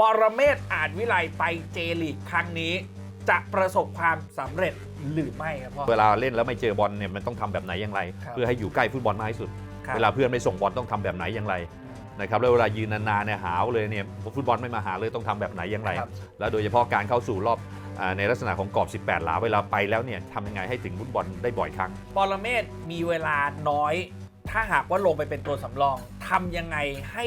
ปรเมศอาจวิไลไปเจลีกครั้งนี้ จะประสบความสำเร็จหรือไม่ครับพ่อ เวลาเล่นแล้วไม่เจอบอลเนี่ยมันต้องทำแบบไหนอย่างไร ครับเพื่อให้อยู่ใกล้ฟุตบอลมากที่สุด ครับ เวลาเพื่อนไม่ส่งบอลต้องทำแบบไหนอย่างไรนะครับแล้วเวลายืนนานๆเนี่ยหาวเลยเนี่ยฟุตบอลไม่มาหาเลยต้องทำแบบไหนอย่างไร ครับ แล้วโดยเฉพาะการเข้าสู่รอบอ่าในลักษณะของกรอบ 18 หลาเวลาไปแล้วเนี่ยทำยังไงให้ถึงฟุตบอลได้บ่อยครั้ง ปรเมศมีเวลาน้อย ถ้าหากว่าลงไปเป็นตัวสำรองทำยังไงให้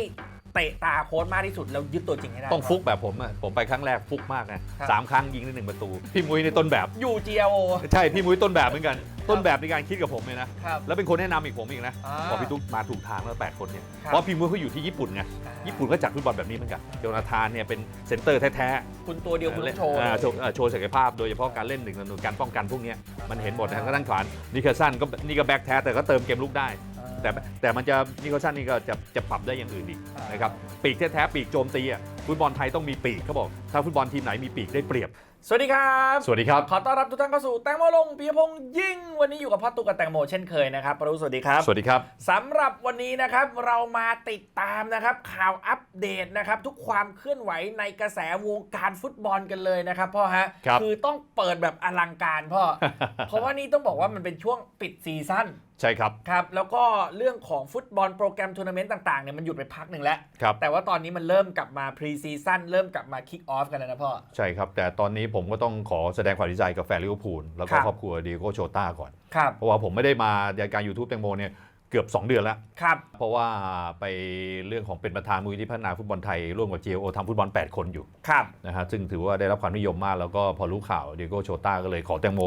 เตะตาโค้ชมากที่สุดแล้วยึดตัวจริงให้ได้ ต้องฟุกแบบผมอะผมไปครั้งแรกฟุกมากนะครับ สามครั้งยิงได้หนึ่งประตู พี่มุ้ยในต้นแบบ อยู่ GLO ใช่ พี่มุ้ยต้นแบบเหมือนกัน ต้นแบบในการคิดกับผมเลยนะ ครับ แล้วเป็นคนแนะนำอีกผมอีกนะอ่าบอกพี่ตุ๊กมาถูกทางแล้วแปดคนเนี่ยครับ เพราะพี่มุ้ยเขาอยู่ที่ญี่ปุ่นไงญี่ปุ่นก็จัดฟุตบอลแบบนี้เหมือนกันโจนาธานเนี่ยเป็นเซนเตอร์แท้ๆ คุณตัวเดียวคุณต้องโชว์ อ่าโชว์อ่าโชว์ศักยภาพโดยเฉพาะการเล่นหนึ่งต่อหนึ่งการป้องกันพวกเนี้ยมันเห็นหมดนะก็ตั้งขวานนิคาสันก็นี่ก็แบ็กแท้แต่ก็เติมเกมลุกได้ แต่แต่มันจะนิคาสันนี่ก็จะจะปรับได้อย่างอื่นอีกอ่านนะครับปีกแท้ๆปีกโจมตีอะฟุตบอลไทยต้องมีปีกเขาบอก ถ้าฟุตบอลทีมไหนมีปีกได้เปรียบ สวัสดีครับ สวัสดีครับ ขอต้อนรับทุกท่านเข้าสู่แตงโมลงปียพงษ์ยิ่ง วันนี้อยู่กับพ่อตุ๊กกับแตงโมเช่นเคยนะครับปรุสวัสดีครับ สวัสดีครับสำหรับวันนี้นะครับเรามาติดตามนะครับข่าวอัปเดตนะครับทุกความเคลื่อนไหวในกระแสวงการฟุตบอลกันเลยนะครับพ่อฮะครับอต้องเปิดแบบอลังการพ่อ เพราะว่านี่ต้องบอกว่ามันเป็นช่วงปิดซีซั่นใช่ครับ ครับแล้วก็เรื่องของฟุตบอลโปรแกรมทัวร์นาเมนต์ต่างๆเนี่ยมันหยุดไปพักหนึ่งแล้ว ครับ แต่ว่าตอนนี้มันเริ่มกลับมาพรีซีซั่นเริ่มกลับมาคิกออฟกันแล้วนะพ่อ ใช่ครับ แต่ตอนนี้ผมก็ต้องขอแสดงความดีใจกับแฟนลิเวอร์พูลแล้วก็ครับ ครอบครัวดีโก้โชต้าก่อน ครับเพราะว่าผมไม่ได้มารายการ YouTube แตงโมเนี่ยเกือบ 2 เดือนแล้ว ครับ เพราะว่าไปเรื่องของเป็นประธานมูลนิธิพัฒนาฟุตบอลไทย ร่วมกับ GLO ทำฟุตบอล 8 คนอยู่ครับ นะฮะซึ่งถือว่าได้รับความนิยมมากแล้วก็พอรู้ข่าวเดียโก้โชต้าก็เลยขอแตงโม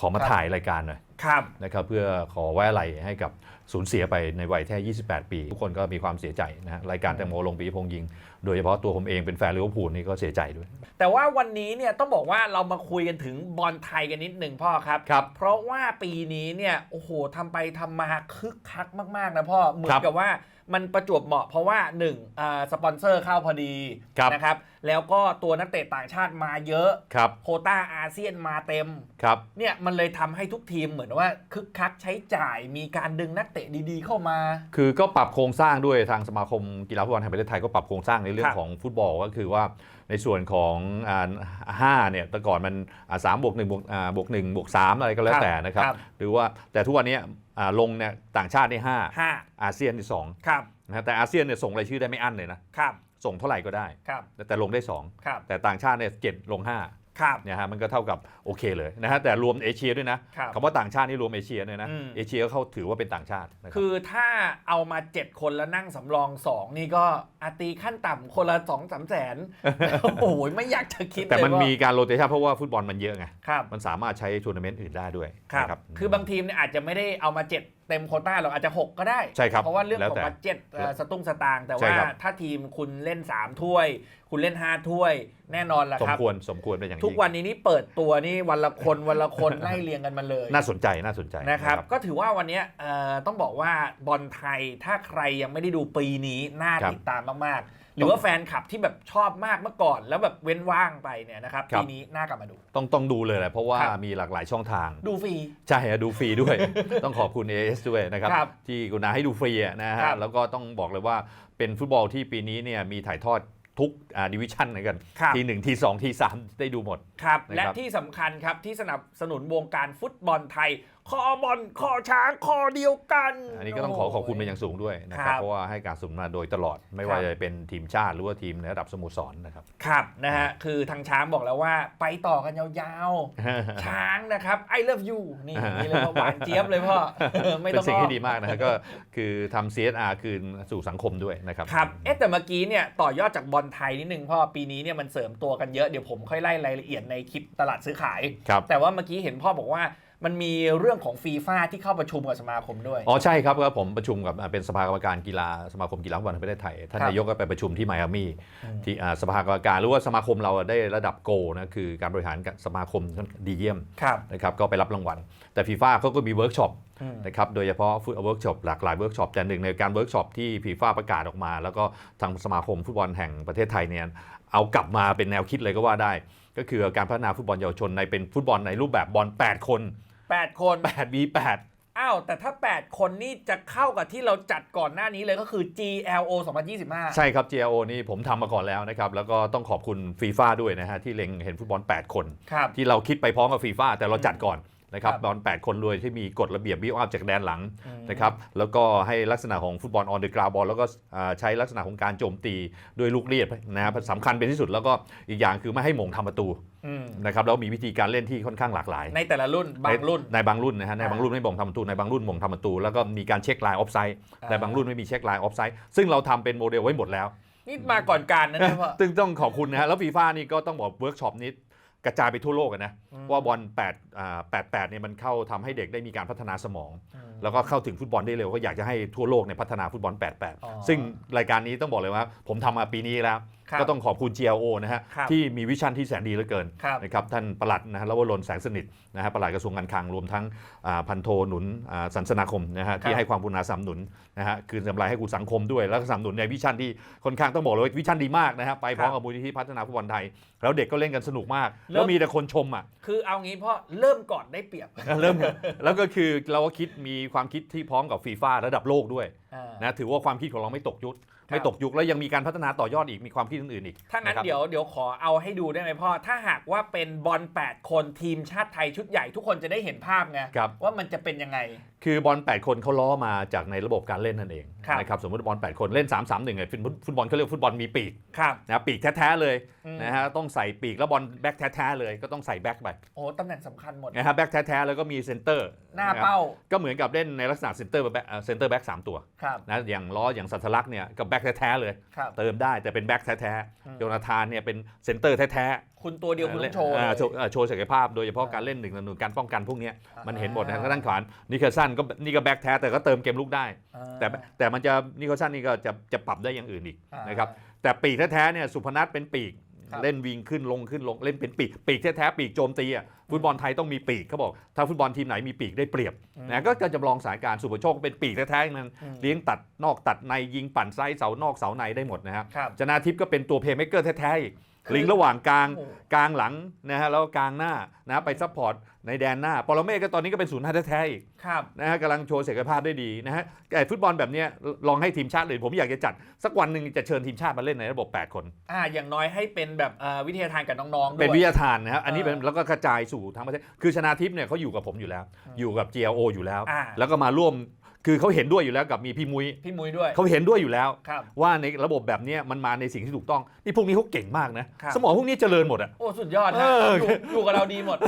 ขอมาครับ ถ่ายรายการหน่อย ครับนะครับเพื่อขอไว้อะไรให้กับสูญเสียไปในวัยแค่ 28 ปี ทุกคนก็มีความเสียใจนะฮะรายการแตงโมลงปีพงษ์ยิง โดยเฉพาะตัวผมเองเป็นแฟนลิเวอร์พูลนี่ก็เสียใจด้วย แต่ว่าวันนี้เนี่ยต้องบอกว่าเรามาคุยกันถึงบอลไทยกันนิดหนึ่งพ่อครับ ครับ เพราะว่าปีนี้เนี่ยโอ้โหทำไปทำมาคึกคักมากๆนะพ่อเหมือครันบกับว่า มันประจวบเหมาะเพราะว่า1นึ่งอ่าสปอนเซอร์เข้าพอดีครับนะครับ แล้วก็ตัวนักเตะต่างชาติมาเยอะครับโควต้าอาเซียนมาเต็มครับเนี่ยมันเลยทำให้ทุกทีมเหมือนว่าคึกคักใช้จ่ายมีการดึงนักเตะดีๆเข้ามา คือก็ปรับโครงสร้างด้วยทางสมาคมกีฬาฟุตบอลแห่งประเทศไทยก็ปรับโครงสร้างในเรื่อครังบของฟุตบอลก็คือว่า ในส่วนของอ่าห้าเนี่ยแต่ก่อนมันอ่าสามบวกหนึ่งบวกอ่าบวกหนึ่งบวกสามอะไรก็แล้วแต่นะครับครับหรือว่าแต่ทุกวันนี้อ่าลงเนี่ยต่างชาติได้ห้าห้าอาเซียนที่สองครับนะฮะแต่อาเซียนเนี่ยส่งรายชื่อได้ไม่อั้นเลยนะครับส่งเท่าไหร่ก็ได้ครับแต่แต่ลงได้สองครับแต่ต่างชาติเนี่ยเจ็ดลงห้า ครับเนี่ยฮะมันก็เท่ากับโอเคเลยนะฮะแต่รวมเอเชียด้วยนะครับคำว่าต่างชาตินี่รวมเอเชียด้วยนะอืม เอเชียก็เขาถือว่าเป็นต่างชาตินะครับ คือถ้าเอามา 7 คนแล้วนั่งสำรอง 2 นี่ก็อาตีขั้นต่ำคนละ2องสามแสน โอ้โหไม่อยากจะคิดเลยแต่มันว่ามีการโรเตชันเพราะว่าฟุตบอลมันเยอะไง ครับมันสามารถใช้ทัวร์นาเมนต์อื่นได้ด้วยครับ นะคือบางทีมเนี่ยอาจจะไม่ได้เอามา 7 เต็มโควต้าหรอกอาจจะ 6 ก็ได้ใช่ครับเพราะว่าเรื่องแล้วของแต่บัตเจ็ตเอ่อสตุ้งสตางค์แต่ใช่ว่าครับถ้าทีมคุณเล่น 3 ถ้วย คุณเล่น 5 ถ้วย แน่นอนแหละสคมรับควรสมควรเป็นอย่างยิ่งทุกวันนี้นี่เปิดตัวนี่วันละคนวันละคนไล่เรียงกันมาเลย น่าสนใจน่าสนใจนะครับ ก็ถือว่าวันเนี้ยเอ่อต้องบอกว่าบอลไทยถ้าใครยังไม่ได้ดูปีนี้น่าครับติดตามมากๆห รือว่าแฟนคลับที่แบบชอบมากเมื่อก่อน แล้วแบบเว้นว่างไปเนี่ยนะครับครับ ปีนี้น่ากลับมาดู ต้องต้องดูเลยแหละเพราะว่าครับ มีหลากหลายช่องทาง ดูฟรี ใช่ฮะดูฟรีด้วย ต้องขอบคุณ AS ด้วยนะครับ ครับที่กุณาให้ดูฟรีอะนะครัฮะบแล้วก็ต้องบอกเลยว่าเป็นฟุตบอลที่ปีนี้เนี่ยมีถ่ายทอดทุกดิวิชั่นกัน ครับ ทีหนึ่งทีสองทีสามได้ดูหมด ครับ นะครับและที่สำคัญครับที่สนับสนุนวงการฟุตบอลไทย คอบอลคอช้างคอเดียวกัน อันนี้ก็ต้องขอขอบคุณเป็นอย่างสูงด้วยนะคครัรับบ เพราะว่าให้การสนับสนุนมาโดยตลอดไม่ว่าครับจะเป็นทีมชาติหรือว่าทีมในระดับสโมสรนะครับ ครับนะฮะคือทางช้างบอกแล้วว่าไปต่อกันยาวๆ ช้างนะครับ I love you นี่นี่เลยว่าหวานเจี๊ยบเลยพ่อ ไม่เป็ต้องนสิ่งอ้อที่ดีมากนะฮะก็คือทำ CSR คืนสู่สังคมด้วยนะครับ ครับเอ๊ะแต่เมื่อกี้เนี่ยต่อยอดจากบอลไทยนิดนึงเพราะว่อปีนี้เนี่ยมันเสริมตัวกันเยอะเดี๋ยวผมค่อยไล่รายละเอียดในคลิปตลาดซื้อขาย ครับ แต่ว่าเมื่อกี้เห็นพ่อบอกว่า มันมีเรื่องของฟีฟ่าที่เข้าประชุมกับสมาคมด้วย อ๋อใช่ครับก็ผมประชุมกับอ่าเป็นสภากรรมการกีฬาสมาคมกีฬาฟุตบอลแห่งประเทศไทย ท่านครับนายกก็ไปประชุมที่ไมอามี่อืมที่อ่าสภากรรมการหรือว่าสมาคมเราได้ระดับโกนะคือการบริหารสมาคมดีเยี่ยมครับนะครับก็ไปรับรางวัล แต่ฟีฟ่าเขาก็มีเวิร์กช็อปอืมนะครับโดยเฉพาะฟุตเวิร์กช็อปหลากหลายเวิร์กช็อปแต่หนึ่งในการเวิร์กช็อปที่ฟีฟ่าประกาศออกมา แล้วก็ทางสมาคมฟุตบอลแห่งประเทศไทยเนี่ยเอากลับมาเป็นแนวคิดเลยก็ว่าได้ ก็คือการพัฒนาฟุตบอลเยาวชนในเป็นฟุตบอลในรูปแบบบอล8คน 8 คน 8 v 8อ้าว แต่ถ้า 8 คนนี่จะเข้ากับที่เราจัดก่อนหน้านี้เลยก็คือ GLO 2025 ใช่ครับ GLO นี่ผมทำมาก่อนแล้วนะครับ แล้วก็ต้องขอบคุณฟีฟ่าด้วยนะฮะ ที่เล็งเห็นฟุตบอล 8 คน ครับ ที่เราคิดไปพร้อมกับฟีฟ่าแต่เราจัดก่อน นะครับครับบอล8คนรวยที่มีกฎระเบียบบิวอัพจากแดนหลังอืมนะครับแล้วก็ให้ลักษณะของฟุตบอลออนเดอะกราวบอลแล้วก็อ่าใช้ลักษณะของการโจมตีด้วยลูกเลียดนะครับสำคัญเป็นที่สุดแล้วก็อีกอย่างคือไม่ให้หม่งทำประตูอืมนะครับแล้วมีวิธีการเล่นที่ค่อนข้างหลากหลาย ในแต่ละรุ่นบางรุ่นในบางรุ่นนะฮะในบางรุ่นไม่บ่งทำประตูในบางรุ่นบ่งทำประตู แล้วก็มีการเช็คไลน์ออฟไซด์อ่าแต่บางรุ่นไม่มีเช็คไลน์ออฟไซด์ซึ่งเราทำเป็นโมเดลไว้หมดแล้วนี่มาก่อนการนะเนี่ยพ่อซึ่งต้องขอบคุณนะฮะแล้วฟีฟ่านี่ก็ต้องบอกเวิร์กช็อปนี้ กระจายไปทั่วโลกอะนะอืมว่าบอล8อ่า88เนี่ยมันเข้าทำให้เด็กได้มีการพัฒนาสมองอืมแล้วก็เข้าถึงฟุตบอลได้เร็วก็อยากจะให้ทั่วโลกเนี่ยพัฒนาฟุตบอล อ๋อ 88 ซึ่งรายการนี้ต้องบอกเลยว่า ผมทำมาปีนี้แล้วครับ ก็ต้องขอบคุณ GLO นะฮะครับที่มีวิชั่นที่แสนดีเหลือเกินครับนะครับท่านปลัดนะฮะลวรนแสงสนิทนะฮะปลัดกระทรวงการคลังรวมทั้งอ่าพันโทหนุนอ่าสันสนาคมนะฮะที่ให้ความกรุณาสนับสนุนนะฮะคืนกำไรให้กูสังคมด้วย แล้วก็สนับสนุนในวิชั่นที่ค่อนข้างต้องบอกเลยว่าวิชั่นดีมากนะฮะไปพร้อมกับมูลนิธิพัฒนาฟุตบอลไทย แล้วเด็กก็เล่นกันสนุกมาก แล้วมีแต่คนชมอะคือเอางี้พ่อเริ่มก่อนได้เปรียบเริ่มแล้วก็คือเราก็คิดมีความคิดที่พร้อมกับฟีฟ่าระดับโลกด้วยอ่านะถือว่าความคิดของเราไม่ตกยุคครับ ไม่ตกยุคแล้วยังมีการพัฒนาต่อยอดอีกมีความคิดอื่นๆอีกถ้างั้นนะครับเดี๋ยวเดี๋ยวขอเอาให้ดูได้ไหมพ่อ ถ้าหากว่าเป็นบอล 8 คนทีมชาติไทยชุดใหญ่ทุกคนจะได้เห็นภาพไงครับ ว่ามันจะเป็นยังไง คือบอล 8 คนเขาล้อมาจากในระบบการเล่นนั่นเองครับนะครับสมมติบอล 8 คนเล่น 3 3 1เนี่ยฟุตบอลเขาเรียกฟุตบอลมีปีกครับนะปีกแท้ๆเลยอืมนะฮะต้องใส่ปีกแล้วบอลแบ็คแท้ๆเลยก็ต้องใส่แบ็คไปโอ้ตำแหน่งสำคัญหมดนะฮะแบ็คแท้ๆแล้วก็มีเซนเตอร์หน้าเป้า ก็เหมือนกับเล่นในลักษณะเซนเตอร์แบ็คเซนเตอร์แบ็คสามตัวครับนะอย่างล้ออย่างสัทลักษณ์เนี่ยกับแบ็คแท้ๆเลยครับเติมได้แต่เป็นแบ็คแท้อืมๆโยนาธานเนี่ยเป็นเซนเตอร์แท้ๆ คุณตัวเดียวคุณต้องโชว์อ่าเลยโชว์อ่าโชว์ศักยภาพโดยเฉพาะอ่าการเล่นหนึ่งต่อหนึ่งการป้องกันพวกเนี้ยอ่ามัมันเห็นหมดนะก็ด้านขวานิเคลสันก็นี่ก็แบ็คแท้แต่ก็เติมเกมลุกได้ อ่า แต่แต่มันจะนิเคลสันนี่ก็จะจะปรับได้อย่างอื่นอีกอ่าน นะครับแต่ปีกแท้ๆเนี่ยสุพนัทเป็นปีก ครับ เล่นวิงขึ้นลงขึ้นลงเล่นเป็นปีกปีกแท้ๆปีกโจมตีอะฟุตบอลไทยต้องมีปีกเขาบอกถ้าฟุตบอลทีมไหนมีปีกได้เปรียบอืมนะก็จะจำลองสถานการณ์สุภโชคก็เป็นปีกแท้ๆมันอืมเลี้ยงตัดนอกตัดในยิงปั่นไซส์เสานอกเสาในได้หมดนะครับ ครับ ชนะทิพย์ก็เป็นตัวเพย์เม k เกอร์แท้ๆอีกคือ ลิงก์ระหว่างกลางโอ้โหกลางหลังนะฮะแล้วก็กลางหน้านะไปซัพพอร์ตในแดนหน้าปรเมศก็ตอนนี้ก็เป็นศูนย์หน้าแท้ๆอีกครับนะฮะกำลังโชว์ศักยภาพได้ดีนะฮะไอ้ฟุตบอลแบบเนี้ยลองให้ทีมชาติเลยผมอยากจะจัด สักวันหนึ่งจะเชิญทีมชาติมาเล่นในระบบ 8 คนอ่าอย่างน้อยให้เป็นแบบเอ่อวิทยาทานกับน้องๆด้วยเป็นวิทยาทานนะครับอันนี้เป็นเออแล้วก็กระจายสู่ทั้งประเทศคือชนาทิพย์เนี่ยเขาอยู่กับผมอยู่แล้วอืมอยู่กับ GLO อยู่แล้วอ่าแล้วก็มาร่วม คือเขาเห็นด้วยอยู่แล้วกับมีพี่มุ้ยพี่มุ้ยด้วย เขาเห็นด้วยอยู่แล้ว ครับว่าในระบบแบบเนี้ยมันมาในสิ่งที่ถูกต้องนี่พวกนี้เขาเก่งมากนะ ครับ สมองพวกนี้เจริญหมดอะ โอ้สุดยอดเอนะออยู่อยู่กับเราดีหมด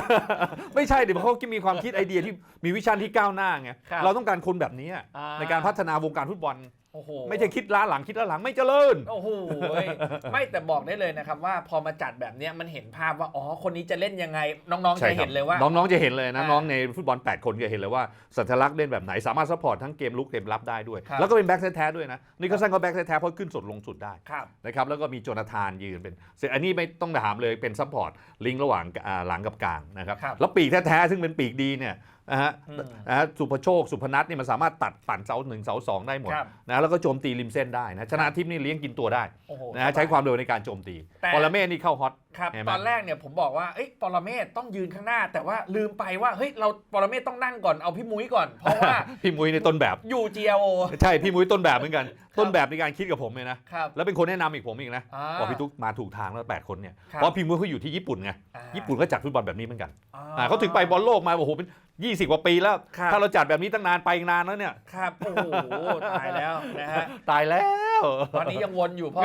ไม่ใช่เดี๋ยวเขามีความคิดไอเดียที่มีวิชั่นที่ก้าวหน้าไงครับ เราต้องการคนแบบนี้อ่ในการพัฒนาวงการฟุตบอล โอ้โหไม่ใช่คิดล้าหลังคิดล้าหลังไม่เจริญโอ้โหเว้ยไม่แต่บอกได้เลยนะครับว่าพอมาจัดแบบเนี้ยมันเห็นภาพว่าอ๋อคนนี้จะเล่นยังไง น้องๆใช่จะครับเห็นเลยว่า น้องๆจะเห็นเลยนะอ่าน้องในฟุตบอล 8 คนจะเห็นเลยว่าสัญลักษณ์เล่นแบบไหนสามารถซัพพอร์ตทั้งเกมลุกเกมรับได้ด้วยครับแล้วก็เป็นแบ็คแท้ๆด้วยนะนี่ก็สร้างก็แบ็คแท้ๆเพราะขึ้นสดลงสุดได้ครับนะครับแล้วก็มีโจนาธานยืนเป็นซึ่งอันนี้ไม่ต้องถามเลยเป็นซัพพอร์ตลิงก์ระหว่างอ่าหลังกับกลางนะครับครับแล้วปีกแท้ๆซึ่งเป็นปีกดีเนี่ยนะฮะอืมนะฮะสุภโชค สุพนัทนี่มันสามารถตัดปั่นเสาหนึ่งเสาสองได้หมดครับนะแล้วก็โจมตีริมเส้นได้นะชนะทิพย์นี่เลี้ยงกินตัวได้โอ้โหนะฮะใช้ความเร็วในการโจมตีแต่ ปรเมศนี่เข้าฮอตครับเห็นไหม ตอนแรกเนี่ยผมบอกว่าเอ้ยปรเมศต้องยืนข้างหน้า แต่ว่าลืมไปว่าเฮ้ยเราปรเมศต้องนั่งก่อนเอาพี่มุ้ยก่อน เพราะว่า พี่มุ้ยในต้นแบบ อยู่ GLO ใช่ พี่มุ้ยต้นแบบเหมือนกัน ต้นแบบในการคิดกับผมเลยนะ ครับแล้วเป็นคนแนะนำอีกผมอีกนะอ่าบอกพี่ตุ๊กมาถูกทางแล้วแปดคนเนี่ยครับ เพราะพี่มุ้ยเขาอยู่ที่ญี่ปุ่นไงอ่าญี่ปุ่นก็จัดฟุตบอลแบบนี้เหมือนกันอ่อ่าเขาถึงไปบอลโลกมาโอ้โหเป็น 20 กว่าปีแล้ว ครับ ถ้าเราจัดแบบนี้ตั้งนานไปอีกนานแล้วเนี่ย ครับโอ้โหตายแล้วนะฮะ ตายแล้ว ตอนนี้ยังวนอยู่พ่อ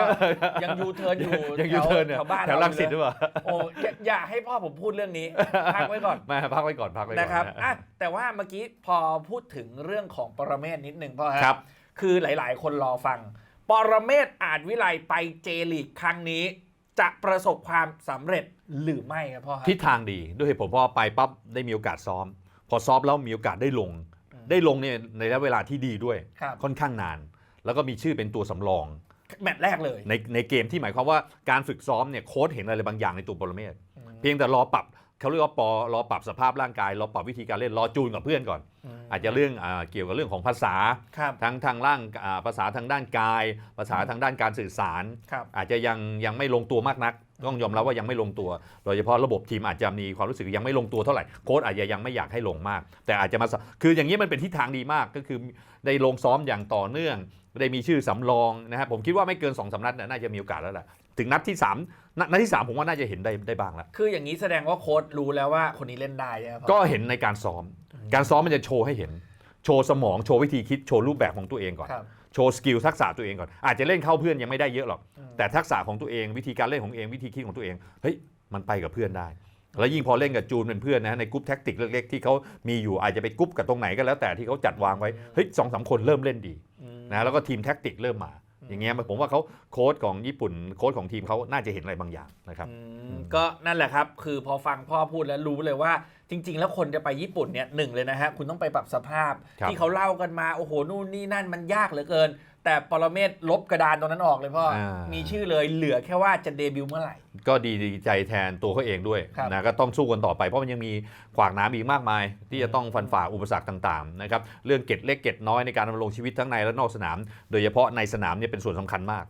ยังยูเทิร์นอยู่ยังยูเทิร์นเนี่ยแถวบ้านแถวรังสิตหรือเปล่าโอ้อย่าอย่าให้พ่อผมพูดเรื่องนี้พักไว้ก่อนไมาพักไว้ก่อนพักไว้ก่อนนะครับนะอะแต่ว่าเมื่อกี้พอพูดถึงเรื่องของปรเมศนิดหนึ่งพ่อฮะครับ คือหลาย ๆ คนรอฟัง ปรเมศอาจวิไลไปเจลีกครั้งนี้ จะประสบความสำเร็จหรือไม่ครับพ่อฮะทิศทางดีด้วยเหตุผลเพราะว่าไปปั๊บได้มีโอกาสซ้อม พอซ้อมแล้วมีโอกาสได้ลงอืมได้ลงเนี่ยในระยะเวลาที่ดีด้วยครับค่อนข้างนาน แล้วก็มีชื่อเป็นตัวสำรองแมตช์แรกเลย ในในเกมที่หมายความว่าการฝึกซ้อมเนี่ยโค้ชเห็นอะไรบางอย่างในตัวปรเมศอืมเพียงแต่รอปรับเขาเรียกว่าปอรอปรับสภาพร่างกายรอปรับวิธีการเล่นรอจูนกับเพื่อนก่อน อาจจะเรื่องอาเกี่ยวกับเรื่องของภาษาครับทั้งทางร่างอ่าภาษาทางด้านกาย ภาษาทางด้านการสื่อสารครับอาจจะยังยังไม่ลงตัวมากนัก ต้องยอมรับว่ายังไม่ลงตัว โดยเฉพาะระบบทีมอาจจะมีความรู้สึกยังไม่ลงตัวเท่าไหร่โค้ชอาจจะยังไม่อยากให้ลงมาก แต่อาจจะมาสคืออย่างนี้มันเป็นทิศทางดีมากก็คือได้ลงซ้อมอย่างต่อเนื่อง ได้มีชื่อสำรองนะครับผมคิดว่าไม่เกิน2องสามนัดเนี่ยน่าจะมีโอกาสแล้วแหละถึงนัดที่3นัดนัดที่ 3 ผมว่าน่าจะเห็นได้ได้บ้างแล้วคืออย่างนี้แสดงว่าโค้ชรู้แล้วว่าคนนี้เล่นได้ใช่ไหมพ่อก็เห็นในการซ้อม การซ้อมมันจะโชว์ให้เห็น โชว์สมองโชว์วิธีคิดโชว์รูปแบบของตัวเองก่อนครับโชว์สกิลทักษะตัวเองก่อนอาจจะเล่นเข้าเพื่อนยังไม่ได้เยอะหรอกอืมแต่ทักษะของตัวเองวิธีการเล่นของเองวิธีคิดของตัวเองเฮ้ยมันไปกับเพื่อนได้ แล้วยิ่งพอเล่นกับจูนเป็นเพื่อนนะในกรุ๊ปแท็กติกเล็กๆที่เขามีอยู่อาจจะไปกรุ๊ปกับตรงไหนก็แล้วแต่ที่เขาจัดวางไว้เฮ้ยสองสามคนเริ่มเล่นดีอืม นะแล้วก็ทีมแท็กติกเริ่มมา อย่างเงี้ยผมว่าเขาโค้ชของญี่ปุ่นโค้ชของทีมเขาน่าจะเห็นอะไรบางอย่างนะครับอืมก็นั่นแหละครับ คือพอฟังพ่อพูดแล้วรู้เลยว่าจริง ๆ แล้วคนจะไปญี่ปุ่นเนี่ยหนึ่งเลยนะฮะ คุณต้องไปปรับสภาพครับที่เขาเล่ากันมา โอ้โห นู่นนี่นั่นมันยากเหลือเกิน แต่ปรเมศลบกระดานตรงนั้นออกเลยพ่ออา มีชื่อเลยเหลือแค่ว่าจะเดบิวต์เมื่อไหร่ ก็ดีดีใจแทนตัวเขาเองด้วยครับ นะก็ต้องสู้กันต่อไปเพราะมันยังมีขวากหน้ำอีกมากมาย ที่จะต้องฟันฝ่าอุปสรรคต่างๆนะครับเรื่องเกร็ดเล็กเกร็ดน้อยในการดำรงชีวิตทั้งในและนอกสนาม โดยเฉพาะในสนามเนี่ยเป็นส่วนสำคัญมาก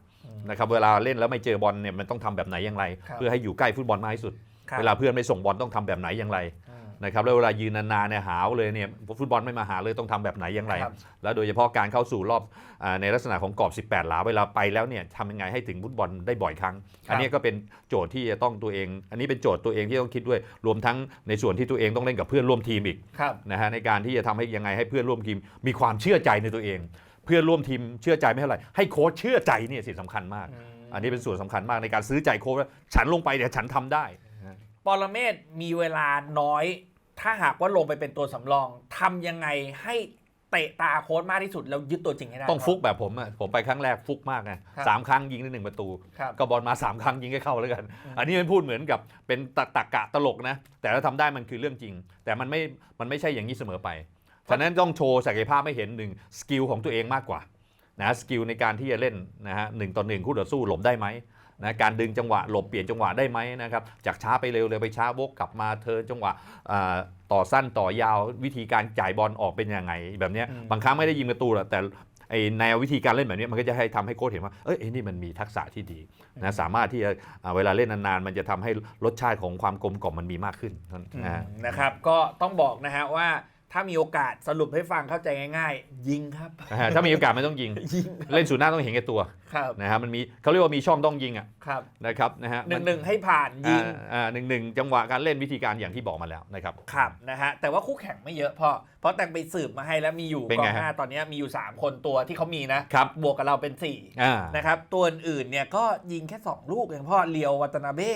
นะครับเวลาเล่นแล้วไม่เจอบอลเนี่ยมันต้องทำแบบไหนอย่างไร ครับเพื่อให้อยู่ใกล้ฟุตบอลมากที่สุด ครับ เวลาเพื่อนไม่ส่งบอลต้องทำแบบไหนอย่างไรอืม นะครับแล้วเวลายืนนานๆเนี่ยหาวเลยเนี่ยฟุตบอลไม่มาหาเลยต้องทำแบบไหนอย่างไรครับแล้วโดยเฉพาะการเข้าสู่รอบอาในลักษณะของกรอบ 18 หลาเวลาไปแล้วเนี่ยทำยังไงให้ถึงฟุตบอลได้บ่อยครั้ง อันนี้ก็เป็นโจทย์ที่จะต้องตัวเอง อันนี้เป็นโจทย์ตัวเองที่ต้องคิดด้วยรวมทั้งในส่วนที่ตัวเองต้องเล่นกับเพื่อนร่วมทีมอีกครับนะฮะในการที่จะทำให้ยังไงให้เพื่อนร่วมทีม มีความเชื่อใจในตัวเอง เพื่อนร่วมทีมเชื่อใจไม่เท่าไหร่ให้โค้ชเชื่อใจเนี่ยสิ่งสำคัญมาก อันนี้เป็นส่วนสำคัญมากในการซื้อใจโค้ชว่าฉันลงไปเดี๋ยวฉันทำได้ ปรเมศมีเวลาน้อย ถ้าหากว่าลงไปเป็นตัวสำรองทำยังไงให้เตะตาโค้ชมากที่สุดแล้วยึดตัวจริงให้ได้ ต้องฟุกแบบผมอะผมไปครั้งแรกฟุกมากนะครับสามครั้งยิงได้หนึ่งประตู ครับก็บอลมา3ครั้งยิงให้เข้าแล้วกันอันนี้มันพูดเหมือนกับเป็นตะตะกะตลกนะ แต่ถ้าทำได้มันคือเรื่องจริง แต่มันไม่มันไม่ใช่อย่างนี้เสมอไปฉะนั้นต้องโชว์ศักยภาพไม่เห็นหนึ่งสกิลของตัวเองมากกว่านะสกิลในการที่จะเล่นนะฮะหนึ่งต่อหนึ่งคู่ต่อสู้หลบได้ไหม นะการดึงจังหวะหลบเปลี่ยนจังหวะได้ไหมนะครับจากช้าไปเร็วเร็วไปช้าวกกลับมาเทิร์นจังหวะอ่าต่อสั้นต่อยาววิธีการจ่ายบอลออกเป็นยังไง แบบเนี้ยอืมบางครั้งไม่ได้ยิงประตูหรอกแต่ไอแนววิธีการเล่นแบบนี้มันก็จะให้ทำให้โค้ชเห็นว่า เอ้ยไอ้นี่มันมีทักษะที่ดีนะสามารถที่จะอ่าเวลาเล่นนานๆ มันจะทำให้รสชาติของความกลมกล่อมมันมีมากขึ้นนะฮะนะครับ ก็ต้องบอกนะฮะว่า ถ้ามีโอกาสสรุปให้ฟังเข้าใจง่าย ๆ ยิงครับนะฮะถ้ามีโอกาสมันต้องยิง ยิงเล่นศูนย์หน้าต้องเห็นแก่ตัวครับนะฮะมันมีเขาเรียกว่ามีช่องต้องยิงอะครับนะครับนะฮะหนึ่งหนึ่งให้ผ่านยิงอ่าอ่าหนึ่งหนึ่งจังหวะการเล่นวิธีการอย่างที่บอกมาแล้วนะครับ ครับนะฮะแต่ว่าคู่แข่งไม่เยอะพอเพราะแต่งไปสืบมาให้แล้วมีอยู่เป็นกอไงงหน้าฮะตอนนี้มีอยู่ 3 คนตัวที่เขามีนะครับ บวกกับเราเป็น 4 อ่า นะครับตัวอื่นๆเนี่ยก็ยิงแค่ 2 ลูกเองพ่อเลียววัตนาเบ้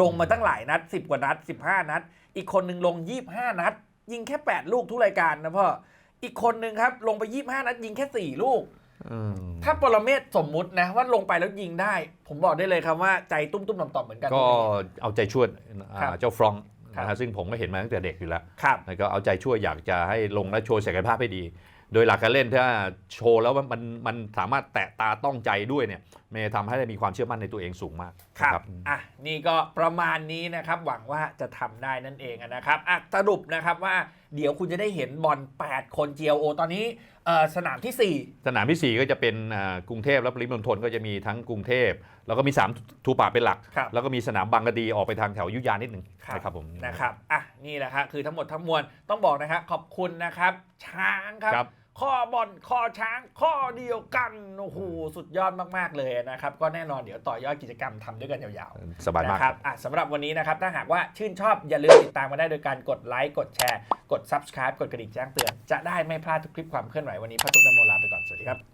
ลงมาตั้งหลายนัด 10 กว่านัด 15 นัด อีกคนหนึ่งลง 25 นัด ยิงแค่ 8 ลูกทุกรายการนะพ่อ อีกคนหนึ่งครับ ลงไป 25 นัดยิงแค่ 4 ลูกอืมถ้าปรเมศสมมุตินะ ว่าลงไปแล้วยิงได้ ผมบอกได้เลยครับว่าใจตุ้มๆต่อมๆเหมือนกัน ก็เอาใจช่วยอ่าครับเจ้าฟรองก์ครับนะฮะซึ่งผมก็เห็นมาตั้งแต่เด็กอยู่แล้วครับแล้วก็เอาใจช่วยอยากจะให้ลงและโชว์ศักยภาพให้ดี โดยหลักการเล่นถ้าโชว์แล้วมันมันมันสามารถแตะตาต้องใจด้วยเนี่ย มันจะทำให้ได้มีความเชื่อมั่นในตัวเองสูงมากครับนะอะ นี่ก็ประมาณนี้นะครับ หวังว่าจะทำได้นั่นเองนะครับ อะ สรุปนะครับว่าเดี๋ยวคุณจะได้เห็นบอล 8 คน GLO ตอนนี้เอ่อสนามที่สนามที่ 4 ก็จะเป็นอ่ากรุงเทพและปริมณฑลก็จะมีทั้งกรุงเทพ แล้วก็มี 3 ทูปะเป็นหลักครับแล้วก็มีสนามบางกะดีออกไปทางแถวอยุธยานิดหนึ่งครับนะครับผม4นะครับอะนี่แหละครับคือทั้งหมดทั้งมวลต้องบอกนะครับขอบคุณนะครับช้างครับครับ ข้อบอลข้อช้างข้อเดียวกันโอ้โหสุดยอดมาก ๆ เลยนะครับ ก็แน่นอนเดี๋ยวต่อยอดกิจกรรมทำด้วยกันยาวๆสบายมากนะครับอะสำหรับวันนี้นะครับ ถ้าหากว่าชื่นชอบอย่าลืมติดตามมาได้โดยการกดไลค์กดแชร์ กด Subscribe กดกระดิ่งแจ้งเตือน จะได้ไม่พลาดทุกคลิปความเคลื่อนไหววันนี้พ่อตุ๊กนโมลาไปก่อนสวัสดีครับ